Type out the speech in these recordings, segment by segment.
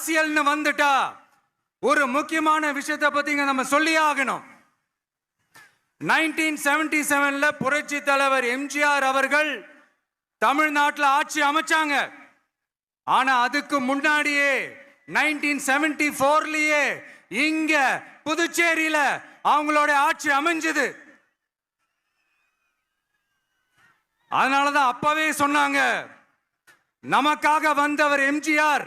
அரசியல்னு வந்துட்டா ஒரு முக்கியமான விஷயத்தை பத்தி நம்ம சொல்லியே ஆகணும். நைன்டீன் செவன்டி செவன்ல புரட்சி தலைவர் எம்ஜிஆர் அவர்கள் தமிழ்நாட்டில் ஆட்சி அமைச்சாங்க. ஆனா அதுக்கு முன்னாடியே நைன்டீன் செவன்டி ஃபோர்லயே இங்க புதுச்சேரியில அவங்களோட ஆட்சி அமைஞ்சது. அதனாலதான் அப்பவே சொன்னாங்க நமக்காக வந்தவர் எம்ஜிஆர்.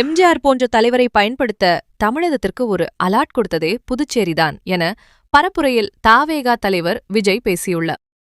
எம்ஜிஆர் போன்ற தலைவரை பயன்படுத்த தமிழகத்திற்கு ஒரு அலாட் கொடுத்ததே புதுச்சேரிதான் என பரப்புரையில் தாவேகா தலைவர் விஜய் பேசியுள்ளார்.